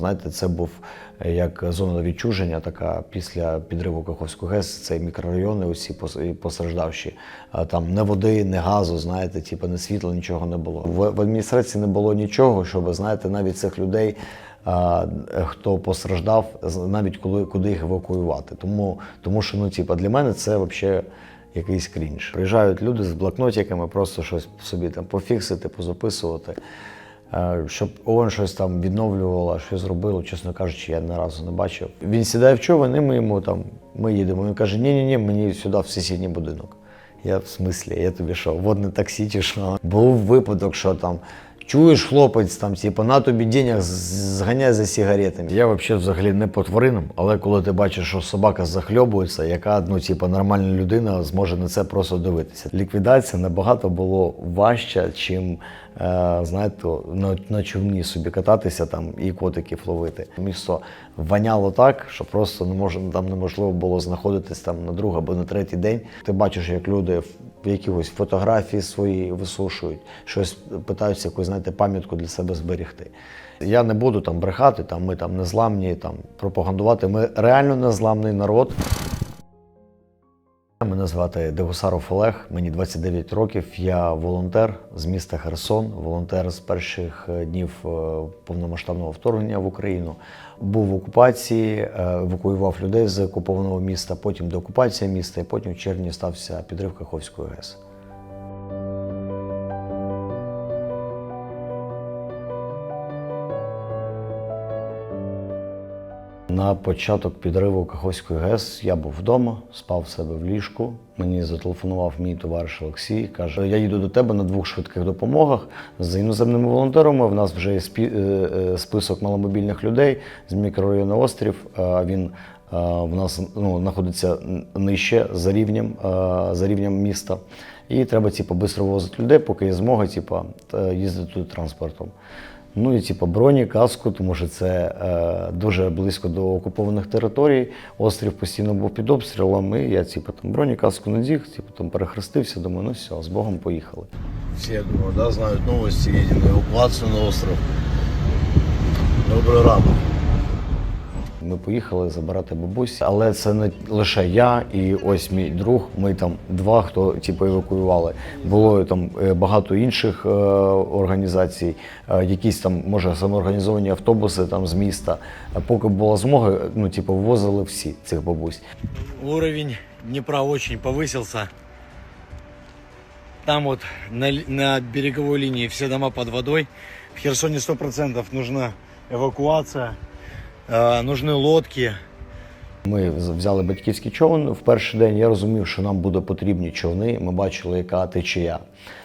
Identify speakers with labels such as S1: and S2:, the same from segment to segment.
S1: Знаєте, це був е, як зона відчуження, така після підриву Каховського ГЕС, це мікрорайони, усі пос- постраждавші. Там не води, не газу, знаєте, типу, не світла, нічого не було. В, в адміністрації не було нічого, щоб знаєте, навіть цих людей. е, Хто постраждав, навіть коли куди їх евакуювати. Тому, тому що ну, типу, для мене це взагалі якийсь крінж. Приїжджають люди з блокнотиками, просто щось собі там пофіксити, позаписувати. Е, Щоб ООН щось там відновлювало, щось зробило, чесно кажучи, я ні разу не бачив. Він сідає в човен, ми йому там, ми їдемо. Він каже: ні ні ні мені сюди в сусідній будинок. Я в смислі, я тобі що, водне таксі чи що? Був випадок, що там. Чуєш, хлопець, там, типу, на тобі денег, зганяй за сигаретами. Я взагалі взагалі не по тваринам, але коли ти бачиш, що собака захльобується, яка ну, типу, нормальна людина зможе на це просто дивитися. Ліквідація набагато було важча, чим знаєте, на, на човні собі кататися там і котиків ловити. Місто воняло так, що просто не мож, там неможливо було знаходитись там на другий або на третій день. Ти бачиш, як люди в якісь фотографії свої висушують, щось питаються якусь, знаєте, пам'ятку для себе зберегти. Я не буду там брехати, там ми там незламні, там пропагандувати. Ми реально незламний народ. Мене звати Дегусаров Олег, мені 29 років. Я волонтер з міста Херсон, волонтер з перших е, днів е, повномасштабного вторгнення в Україну. Був в окупації, е, евакуював людей з окупованого міста, потім деокупація міста, і потім в червні стався підрив Каховської ГЕС. На початок підриву Каховської ГЕС я був вдома, спав в себе в ліжку. Мені зателефонував мій товариш Олексій. каже: Я їду до тебе на двох швидких допомогах з іноземними волонтерами. В нас вже є е, е, список маломобільних людей з мікрорайону Острів. А Він в нас ну, знаходиться нижче за рівнем, за рівнем міста. І треба типу, швидко вивозити людей, поки є змога типу, їздити транспортом. Ну і типу броні, каску, тому що це е, дуже близько до окупованих територій. Острів постійно був під обстрілами. І я типу, там броні, каску надіг, типу, там перехрестився, думаю, ну все, з Богом поїхали.
S2: Всі, я думаю, да, знають новості, їдемо на на остров. Доброго ранок.
S1: Ми поїхали забирати бабусь, але це не лише я і ось мій друг. Ми там два, хто типу, евакуювали. Було там е, багато інших е, організацій, е, якісь там, може, самоорганізовані автобуси там з міста. А Поки була змога, ну типу, ввозили всі цих бабусь.
S3: Уровень Днепра очень повысился. Там вот на, ли- на береговой линии все дома под водой. В Херсоне 100% нужна эвакуация, э, нужны лодки.
S1: Ми взяли батьківський човен. В перший день я розумів, що нам буде потрібні човни. Ми бачили, яка течія.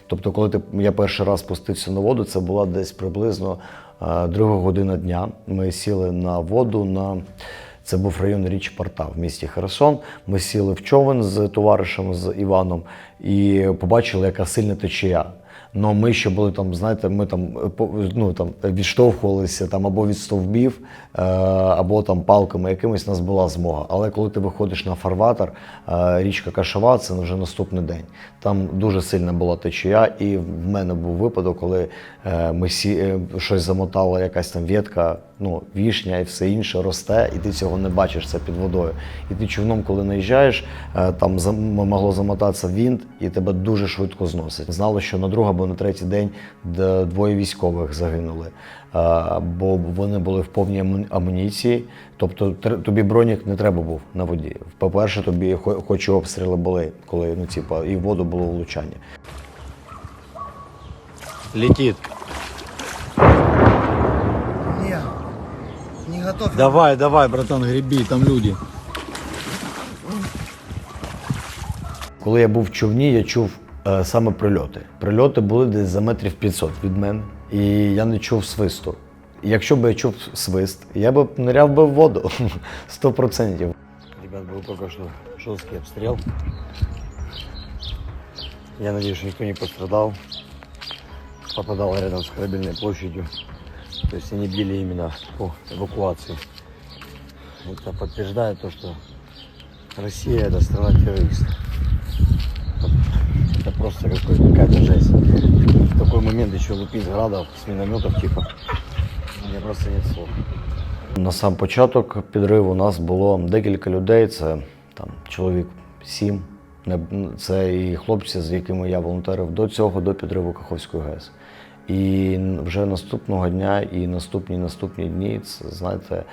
S1: Тобто, коли ти, я перший раз спустився на воду, це була десь приблизно е, друга година дня. Ми сіли на воду на. Це був район Річ Порта в місті Херсон. Ми сіли в човен з товаришем з Іваном і побачили, яка сильна течія. Ну, ми ще були там, знаєте, ми там е, ну, там відштовхувалися там або від стовбів, е, або там палками якимись у нас була змога. Але коли ти виходиш на фарватер, е, річка Кашова, це вже наступний день. Там дуже сильна була течія, і в мене був випадок, коли ми сі, щось замотала, якась там ветка, ну, вішня і все інше росте, і ти цього не бачиш, це під водою. І ти човном, коли наїжджаєш, е, там могло замотатися вінт, і тебе дуже швидко зносить. Знали, що на другий або на третій день двоє військових загинули, е, бо вони були в повній амуніції. Тобто тобі бронік не треба був на воді. По-перше, тобі хоч і обстріли були, коли ну, типу, і в воду було влучання.
S3: Летит.
S2: Не.
S3: Давай, давай, братан, греби, там люди.
S1: Коли я був в човні, я чув е, саме прильоти. Прильоти були десь за метрів 500 від мене, і я не чув свисту. І Якщо б я чув свист, я б ниряв би в воду 100%.
S3: Ребят, был только что жесткий обстрел. Я надеюсь, что никто не пострадал. Попадал рядом с корабельной площадью. То есть они били именно по эвакуации. Это подтверждает то, что Россия это страна-террорист. Это просто какой- какая-то жесть. В такой момент еще лупить с градов, с минометов типа. У меня просто нет слов.
S1: На сам початок підриву у нас було декілька людей. Це там чоловік сім. Не- Це і хлопці, з якими я волонтерив до цього, до підриву Каховської ГЕС. І вже наступного дня і наступні наступні дні, це, знаєте, е,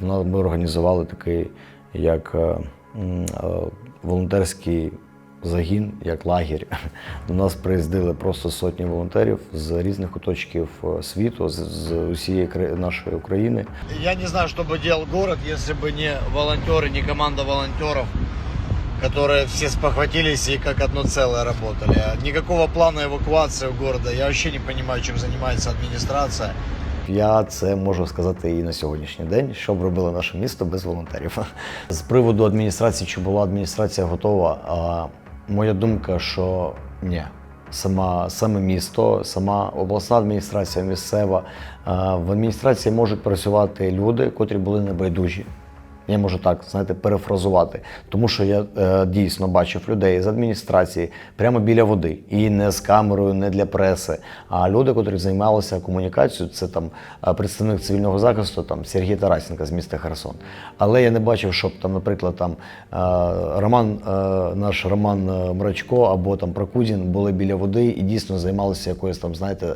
S1: в нас- ми організували такий як е, м, е, волонтерський загін, як лагерь. До нас приїздили просто сотні волонтерів з різних куточків е, світу, з, з усієї кра- нашої України.
S2: Я не знаю, что бы делал город, если бы не волонтеры, не команда волонтеров, которые все спохватились и как одно целое работали. Никакого плана эвакуации города. Я вообще не понимаю, чем занимается администрация.
S1: Я це можу сказати і на сьогоднішній день, що б робило наше місто без волонтерів. З приводу адміністрації, чи була адміністрація готова, а, моя думка, що ні. Сама, саме місто, сама обласна адміністрація, місцева. В адміністрації можуть працювати люди, котрі були небайдужі. Я можу так знаєте, перефразувати, тому що я е, дійсно бачив людей з адміністрації прямо біля води, і не з камерою, не для преси. А люди, котрі займалися комунікацією, це там е, представник цивільного захисту, там Сергій Тарасенко з міста Херсон. Але я не бачив, щоб там, наприклад, там е, Роман, е, наш Роман е, Мрачко або там Прокудін були біля води і дійсно займалися якоюсь там, знаєте,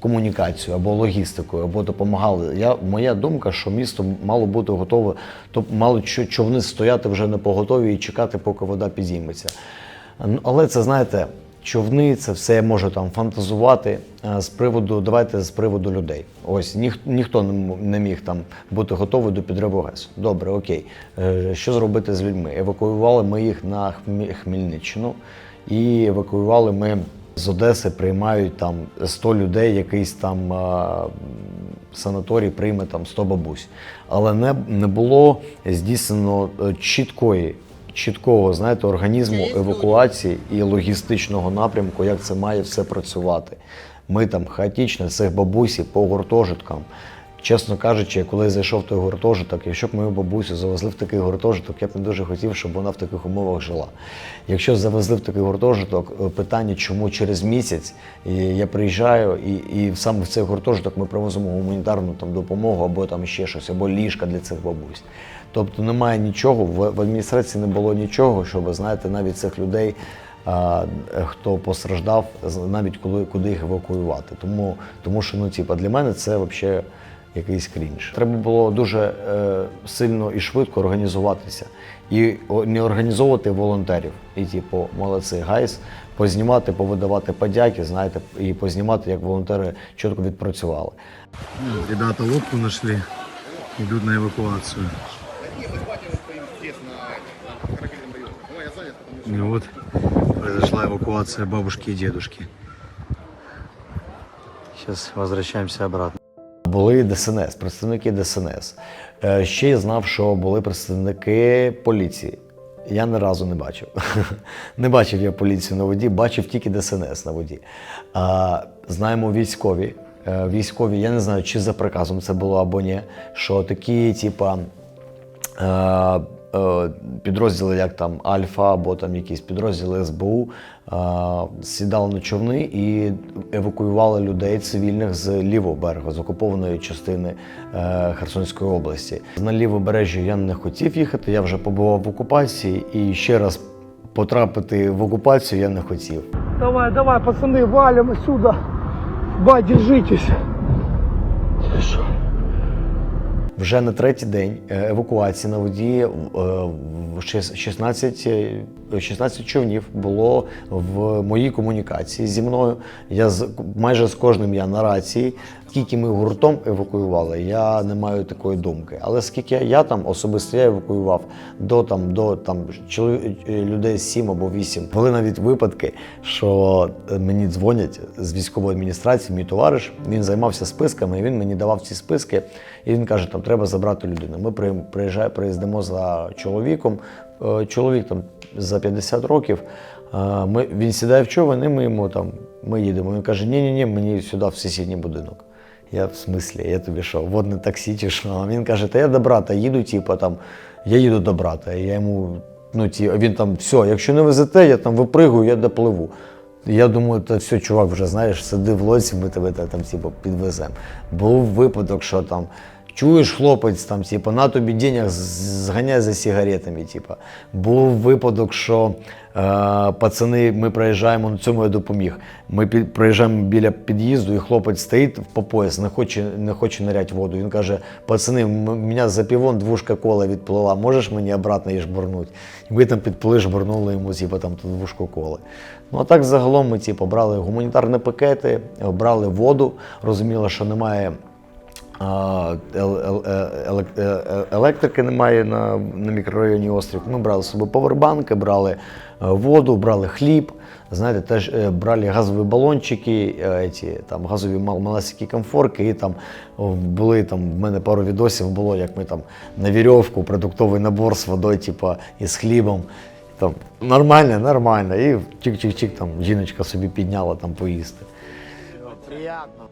S1: комунікацією або логістикою, або допомагали. Я моя думка, що місто мало бути готове, то мало чо- човни стояти вже на поготові і чекати, поки вода підійметься. Але це знаєте, човни, це все я можу там фантазувати з приводу, давайте з приводу людей. Ось ніх, ніхто не міг там бути готовий до підриву ГЕС. Добре, окей. Е, Що зробити з людьми? Евакуювали ми їх на Хмельниччину і евакуювали ми з Одеси, приймають там 100 людей, якийсь там а, санаторій прийме там 100 бабусь. Але не, не було здійснено е, чіткої, чіткого знаєте, організму евакуації і логістичного напрямку, як це має все працювати. Ми там хаотично цих бабусі по гуртожиткам. Чесно кажучи, коли я зайшов в той гуртожиток, якщо б мою бабусю завезли в такий гуртожиток, я б не дуже хотів, щоб вона в таких умовах жила. Якщо завезли в такий гуртожиток, е, питання, чому через місяць я приїжджаю, і, і саме в цей гуртожиток ми привозимо гуманітарну там допомогу або там ще щось, або ліжка для цих бабусь. Тобто немає нічого, в, в адміністрації не було нічого, щоб знаєте, навіть цих людей. е, Хто постраждав, навіть коли куди їх евакуювати. Тому, тому що ну, типа, для мене це взагалі якийсь крінж. Треба було дуже е, сильно і швидко організуватися. І не організовувати волонтерів. І, типу, молодці, гайс, познімати, повидавати подяки, знаєте, і познімати, як волонтери чітко відпрацювали.
S2: Ребята лодку нашли, идут на эвакуацию. И вот произошла эвакуация бабушки и дедушки. Сейчас возвращаемся обратно.
S1: Були ДСНС, представники ДСНС. Е, Ще я знав, що були представники поліції. Я ні разу не бачив. Не бачив я поліцію на воді, бачив тільки ДСНС на воді. Знаємо військові. Е, Військові, я не знаю, чи за приказом це було або ні, що такі, типа, е, підрозділи, як там Альфа або там якісь підрозділи СБУ, е, сідали на човни і евакуювали людей цивільних з лівого берега, з окупованої частини е, Херсонської області. На лівобережжя я не хотів їхати, я вже побував в окупації і ще раз потрапити в окупацію я не хотів.
S4: Давай, давай, пацаны, валим отсюда. Ба, держитесь. Хорошо.
S1: Вже на третій день е, евакуації на воді е, в шіс- 16, е, 16 човнів було в моїй комунікації зі мною. Я з майже з кожним я на рації. Скільки ми гуртом евакуювали, я не маю такої думки. Але скільки я там особисто я евакуював до там до там людей 7 або 8. Були навіть випадки, що е, мені дзвонять з військової адміністрації, мій товариш. Він займався списками, і він мені давав ці списки. І він каже: там треба забрати людину. Ми при- приїжджаємо, приїздимо за чоловіком. Е, Чоловік там за 50 років. Е, Ми, він сідає в човен, і ми йому там ми їдемо. Він каже: ні, ні, ні, мені сюди в сусідній будинок. Я в смислі, я тобі що, водне таксі чи що? Він каже, та я до брата їду, типу, там, я їду до брата. І я йому, ну, ті, він там, все, якщо не везете, я там випригую, я допливу. Я думаю, та все, чувак, вже знаєш, сиди в лоці, ми тебе та- там типу, підвеземо. Був випадок, що там Чуєш, хлопець, там, типу, на тобі денег, зганяй за сигаретами. Типу. Був випадок, що е, пацани, ми проїжджаємо, на цьому я допоміг. Ми під, проїжджаємо біля під'їзду, і хлопець стоїть по пояс, не хоче, не хоче ниряти воду. Він каже: пацани, м- мене за півон двушка кола відплила, можеш мені обратно її жбурнути? І ми там підплили, жбурнули йому, типу, там ту двушку коли. Ну а так загалом ми типу, брали гуманітарні пакети, брали воду, розуміли, що немає. Електрики немає на, на мікрорайоні острів. Ми брали з собою повербанки, брали е, воду, брали хліб. Знаєте, теж е, брали газові балончики, е, ці, там, газові мал- малесенькі комфорки. І там були там, в мене пару відосів було, як ми там на вірьовку, продуктовий набор з водою, типу, і з хлібом. Там, нормально, нормально. І чик-чик-чик, там жіночка собі підняла там поїсти.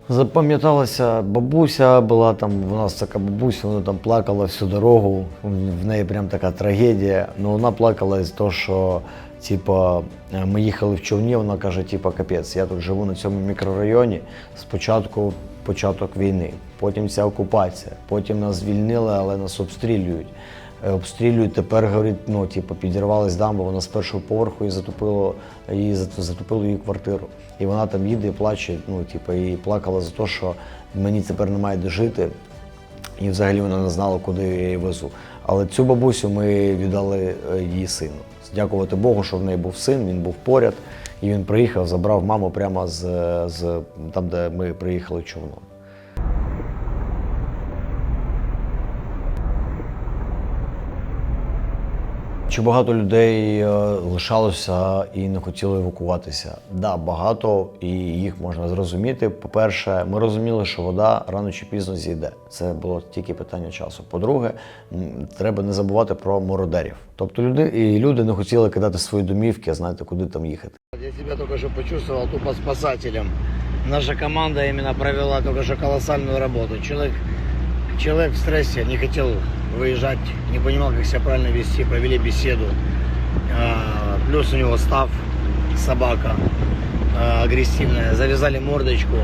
S1: Запам'яталася бабуся була там, у нас така бабуся, вона там плакала всю дорогу. В неї прям така трагедія. Ну вона плакала з того, що типа, ми їхали в човні, вона каже, типа, капець, я тут живу на цьому мікрорайоні. Спочатку початок війни, потім ця окупація, потім нас звільнили, але нас обстрілюють. Е, Обстрілюють тепер, говорить, ну, типу, підірвалась дамба, вона з першого поверху і затопило, її зат- затопило її квартиру. І вона там їде і плаче, ну, типу, і плакала за те, що мені тепер немає де жити. І взагалі вона не знала, куди я її везу. Але цю бабусю ми віддали е, її сину. Дякувати Богу, що в неї був син, він був поряд, і він приїхав, забрав маму прямо з, з там, де ми приїхали човном. Чи багато людей е, лишалося і не хотіли евакуватися? Да, багато, і їх можна зрозуміти. По-перше, ми розуміли, що вода рано чи пізно зійде. Це було тільки питання часу. По-друге, треба не забувати про мародерів. Тобто люди і люди не хотіли кидати свої домівки, знаєте, куди там їхати.
S2: Я себя только что почувствовал тупо спасателем. Наша команда именно провела только что колоссальную работу. Человек, человек в стрессе, не хотел выезжать, не понимал, как себя правильно вести, провели беседу. А, Плюс у него став, собака а, агрессивная. Завязали мордочку,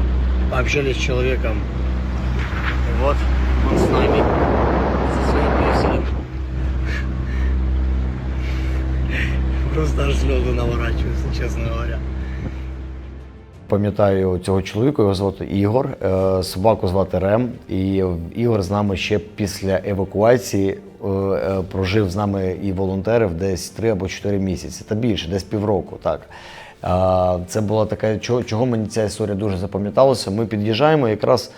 S2: пообщались с человеком. И вот он с нами, со своим песелем. Просто аж слезы наворачиваются, честно говоря.
S1: Пам'ятаю цього чоловіка, його звати Ігор, е, собаку звати Рем. І Ігор з нами ще після евакуації е, е, прожив з нами і волонтерів десь 3 або 4 місяці, та більше, десь півроку. Так. Це була така, чого, мені ця історія дуже запам'яталася. Ми під'їжджаємо, якраз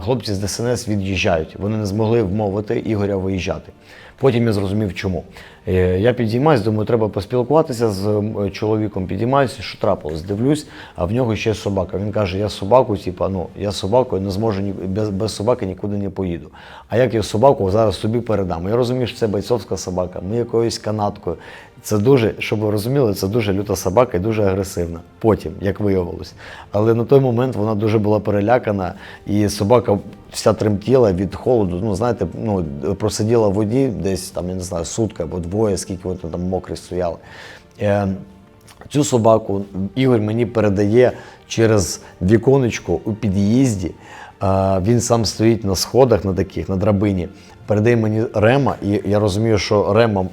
S1: хлопці з ДСНС від'їжджають. Вони не змогли вмовити Ігоря виїжджати. Потім я зрозумів, чому. Е, Я підіймаюсь, думаю, треба поспілкуватися з чоловіком. Підіймаюся, що трапилось. Дивлюсь, а в нього ще собака. Він каже: я собаку, типа, ну я собакою не зможу ні без, без собаки нікуди не поїду. А як я собаку зараз собі передам? Я розумію, що це бойцовська собака. Ми якоюсь канаткою. Це дуже, щоб ви розуміли, це дуже люта собака і дуже агресивна. Потім, як виявилось. Але на той момент вона дуже була перелякана, і собака вся тремтіла від холоду. Ну, знаєте, ну, просиділа в воді десь там, я не знаю, сутка або двоє, скільки вони там мокрі стояли. Е, Цю собаку Ігор мені передає через віконечко у під'їзді. А, Він сам стоїть на сходах на таких, на драбині. Передає мені рема, і я розумію, що рема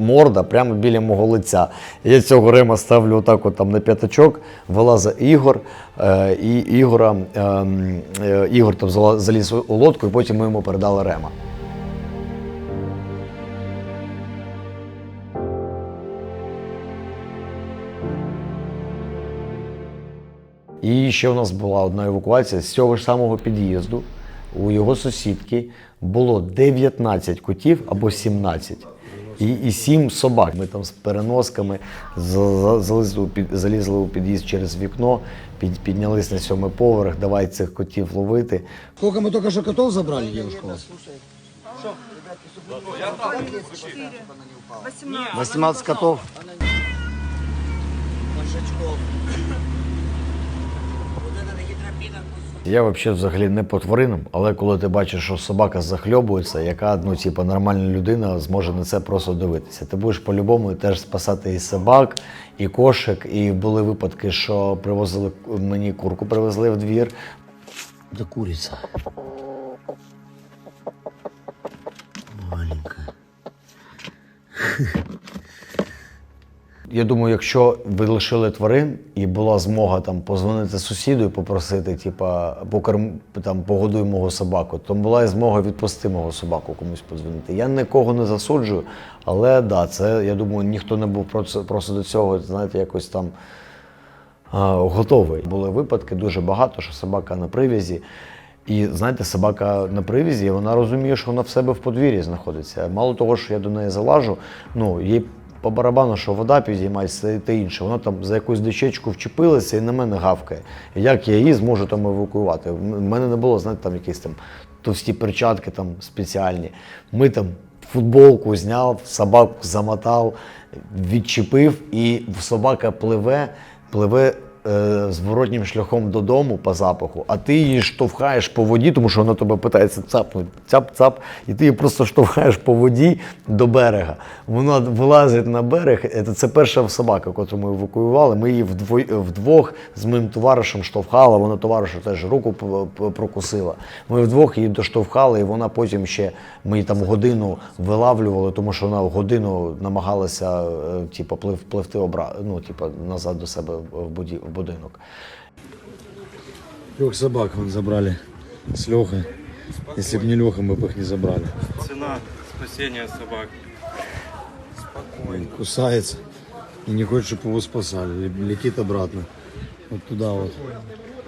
S1: морда прямо біля мого лиця. Я цього рема ставлю отак от там на п'ятачок, вилазить Ігор, е, і Ігора, е, е, Ігор там заліз у лодку, і потім ми йому передали рема. І ще у нас була одна евакуація з цього ж самого під'їзду. У його сусідки було 19 котів або 17. І, і 7 собак. Ми там з переносками за- за- залізли у, під, залізли у під'їзд через вікно, під, піднялись на сьомий поверх, давай цих котів ловити.
S2: Сколько мы только что котов забрали, девушка, у вас? 18 котов.
S1: Я взагалі взагалі не по тваринам, але коли ти бачиш, що собака захльобується, яка ну, типу, нормальна людина зможе на це просто дивитися. Ти будеш по-любому теж спасати і собак, і кошик. І були випадки, що привозили мені курку, привезли в двір.
S2: Це куриця. Маленька.
S1: Я думаю, якщо ви лишили тварин і була змога там позвонити сусіду і попросити, типа, покорм, там, погодуй мого собаку, то була і змога відпусти мого собаку комусь подзвонити. Я нікого не засуджую, але да, це я думаю, ніхто не був просто, до цього, знаєте, якось там а, готовий. Були випадки дуже багато, що собака на привязі. І знаєте, собака на привязі, вона розуміє, що вона в себе в подвір'ї знаходиться. Мало того, що я до неї залажу, ну їй по барабану, що вода підіймається та інше. Вона там за якусь дощечку вчепилася і на мене гавкає. Як я її зможу там евакуювати? У мене не було, знаєте, там якісь там товсті перчатки там спеціальні. Ми там футболку зняв, собаку замотав, відчепив, і собака пливе, пливе е, зворотнім шляхом додому по запаху, а ти її штовхаєш по воді, тому що вона тебе питається цапнуть, цап-цап, і ти її просто штовхаєш по воді до берега. Вона вилазить на берег. Це, це перша собака, яку ми евакуювали. Ми її вдво- вдвох з моїм товаришем штовхали. Вона товаришу теж руку прокусила. Ми вдвох її доштовхали, і вона потім ще ми її там годину вилавлювали, тому що вона годину намагалася е, типу, плив, пливти обра... ну, типу, назад до себе в буді- в будинок.
S3: Трех собак вон забрали с Лехой. Если бы не Леха, мы бы их не забрали.
S5: Цена спасения собак.
S3: Он кусается и не хочет, чтобы его спасали. Ле- Летит обратно. Вот туда вот.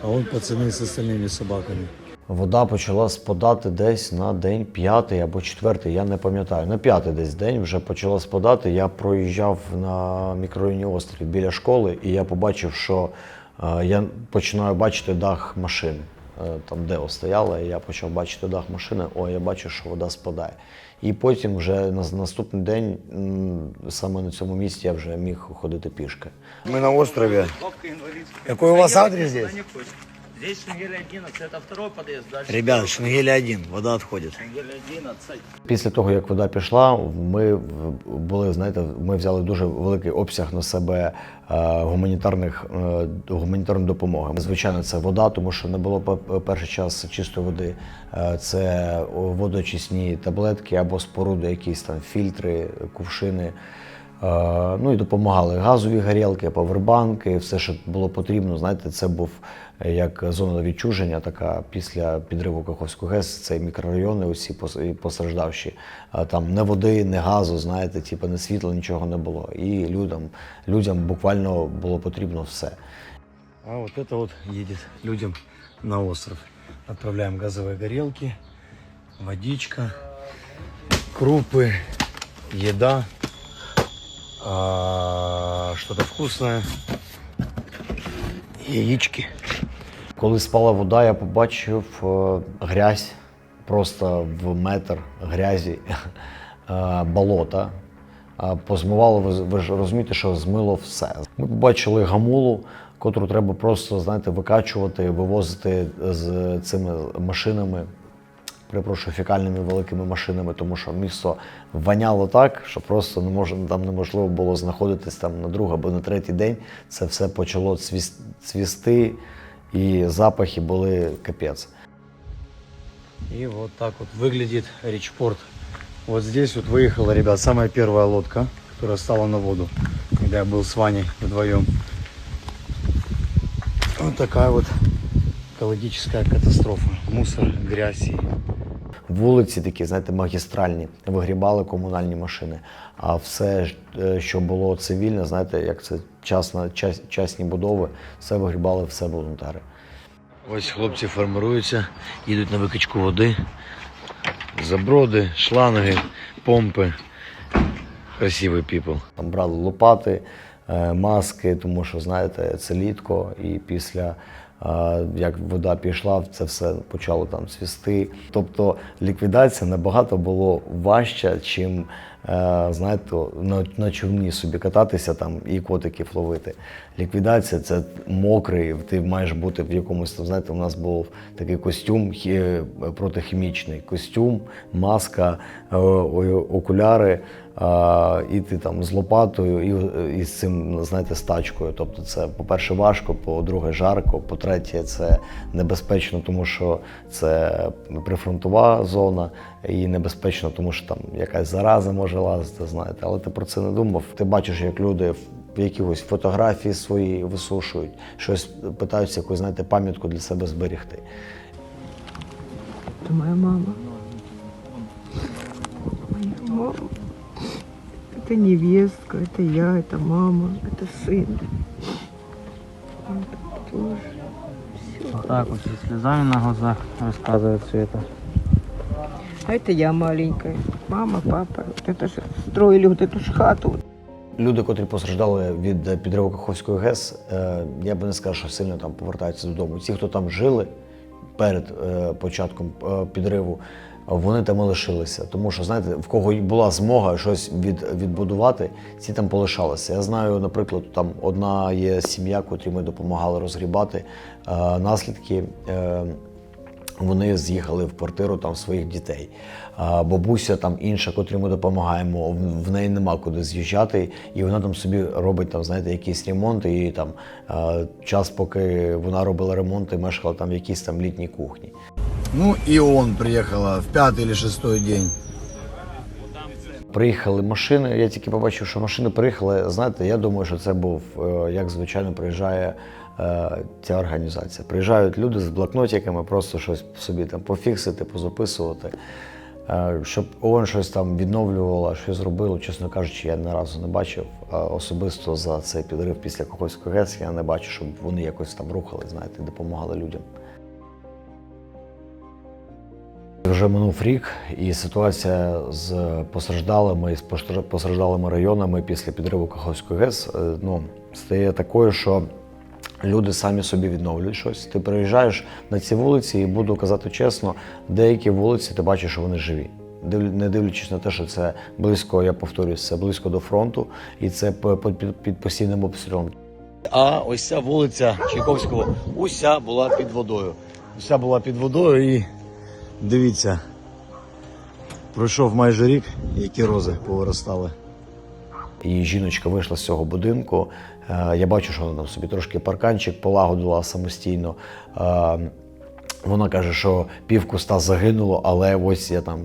S3: А он пацаны с остальными собаками.
S1: Вода почала спадати десь на день п'ятий або четвертий, я не пам'ятаю. На п'ятий десь день вже почала спадати. Я проїжджав на мікрорайоні острів біля школи, і я побачив, що е, я починаю бачити дах машин. Е, Там Део стояла, і я почав бачити дах машини. О, я бачу, що вода спадає. І потім вже на наступний день, саме на цьому місці, я вже міг ходити пішки.
S3: Мы на
S6: инвалидская.
S3: Какой у вас адрес здесь?
S6: Здесь Шенгель 11, это второй подъезд. Дальше
S3: Ребят, Шенгеля один, вода отходит.
S6: Шенгель 11.
S1: Після того, як вода пішла, ми були, знаєте, ми взяли дуже великий обсяг на себе е, гуманітарних е, гуманітарної допомоги. Звичайно, це вода, тому що не було пе- перший час чистої води. Е, Це водоочисні таблетки або споруди, якісь там фільтри, кувшини. Е, Ну і допомагали газові горілки, павербанки, все, що було потрібно. Знаєте, це був е, як зона відчуження, така після підриву Каховського ГЕС, це мікрорайони, усі пос- і постраждавші. А Там не води, не газу, знаєте, типу, не світла, нічого не було. І людям, людям буквально було потрібно все.
S3: А вот это вот едет людям на остров. Отправляем газовые горелки, водичка, крупы, еда, а, что-то вкусное, яички.
S1: Коли спала вода, я побачив е, грязь, просто в метр грязі, е, болота. Позмивало, ви ж розумієте, що змило все. Ми побачили гамулу, котру треба просто, знаєте, викачувати, вивозити з цими машинами Перепрошую, фекальними великими машинами, тому що місто воняло так, що просто не мож, там неможливо було знаходитись там на другий або на третій день. Це все почало цвіс- цвісти, і запахи були капець.
S3: И вот так вот выглядит Ричпорт. Вот здесь вот выехала, ребят, самая первая лодка, которая стала на воду, когда я был с Ваней вдвоем. Вот такая вот экологическая катастрофа. Мусор, грязь
S1: Вулиці такі, знаєте, магістральні, вигрібали комунальні машини. А все, е, що було цивільне, знаєте, як це частна, час, частні будови, все вигрібали все волонтери.
S3: Ось хлопці формируються, їдуть на викачку води. Заброди, шланги, помпи. Красивий піпл.
S1: Там брали лопати, е, маски, тому що, знаєте, це літко, і після як вода пішла, це все почало там свісти. Тобто ліквідація набагато було важча, чим знаєте, на, на човні собі кататися там і котиків ловити. Ліквідація це мокрий, ти маєш бути в якомусь там, знаєте, у нас був такий костюм хі- протихімічний костюм, маска, е, окуляри. а, іти там з лопатою і, і з цим, знаєте, з тачкою. Тобто, це, по-перше, важко, по-друге, жарко, по-третє, це небезпечно, тому що це прифронтова зона, і небезпечно, тому що там якась зараза може лазити, знаєте, але ти про це не думав. Ти бачиш, як люди в в якісь фотографії свої висушують, щось питаються якусь, знаєте, пам'ятку для себе зберегти.
S7: Это моя мама. Моя мама. Это невестка, это я, это мама, это сын. Это тоже.
S6: Вот так вот, со слезами на глазах рассказывает все это.
S7: А это я маленькая. Мама, папа. Вот это же строили вот эту ж хату.
S1: Люди, котрі постраждали від е, підриву Каховської ГЕС, е, я би не сказав, що сильно там повертаються додому. Ті, хто там жили перед е, початком підриву, вони там і лишилися. Тому що, знаєте, в кого була змога щось від, відбудувати, ці там полишалися. Я знаю, наприклад, там одна є сім'я, котрі ми допомагали розгрібати наслідки. Вони з'їхали в квартиру там своїх дітей. А бабуся там інша, котрій ми допомагаємо, в- неї нема куди з'їжджати, і вона там собі робить там, знаєте, якісь ремонти. І там час, поки вона робила ремонти, мешкала там в якійсь там літній кухні.
S2: Ну и он приехала в пятый или шестой день.
S1: Приїхали машини. Я тільки побачив, що машини приїхали. Знаєте, я думаю, що це був е, як звичайно приїжджає ця організація. Приїжджають люди з блокнотиками, просто щось собі там пофіксити, позаписувати. Е, Щоб ООН щось там відновлювало, щось зробило, чесно кажучи, я ні разу не бачив. Особисто за цей підрив після Каховської ГЕС я не бачу, щоб вони якось там рухали, знаєте, допомагали людям. Вже минув рік, і ситуація з постраждалими і з постраждалими районами після підриву Каховської ГЕС е, ну, стає такою, що люди самі собі відновлюють щось. Ти приїжджаєш на ці вулиці, і буду казати чесно, деякі вулиці ти бачиш, що вони живі. Не дивлячись на те, що це близько, я повторюсь, це близько до фронту, і це під постійним обстрілом.
S2: А ось ця вулиця Чайковського уся була під водою. Уся була під водою і дивіться, пройшов майже рік, які рози повиростали.
S1: І жіночка вийшла з цього будинку. Е, Я бачу, що вона там собі трошки парканчик полагодила самостійно. Е, Вона каже, що пів куста загинуло, але ось я там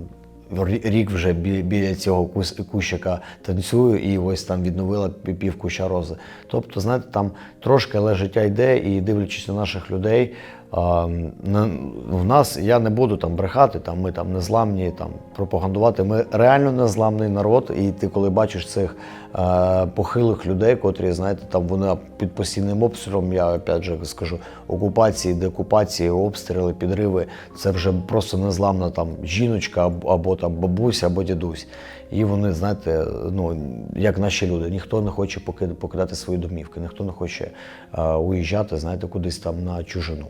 S1: рік вже біля цього кущика танцюю і ось там відновила пі- пів куща рози. Тобто, знаєте, там трошки, але життя йде, і дивлячись на наших людей, в нас я не буду там брехати, там ми там незламні, там пропагандувати. Ми реально незламний народ, і ти коли бачиш цих е, похилих людей, котрі, знаєте, там вони під постійним обстрілом, я опять же скажу, окупації, деокупації, обстріли, підриви, це вже просто незламна там жіночка або, або там бабуся, або дідусь. І вони, знаєте, ну як наші люди, ніхто не хоче покид- покидати свої домівки, ніхто не хоче е, уїжджати, знаєте, кудись там на чужину.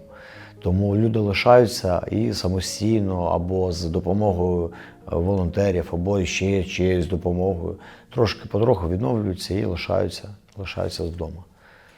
S1: Тому люди лишаються і самостійно, або з допомогою е, волонтерів, або ще чиєюсь допомогою, трошки потроху відновлюються і лишаються, лишаються вдома.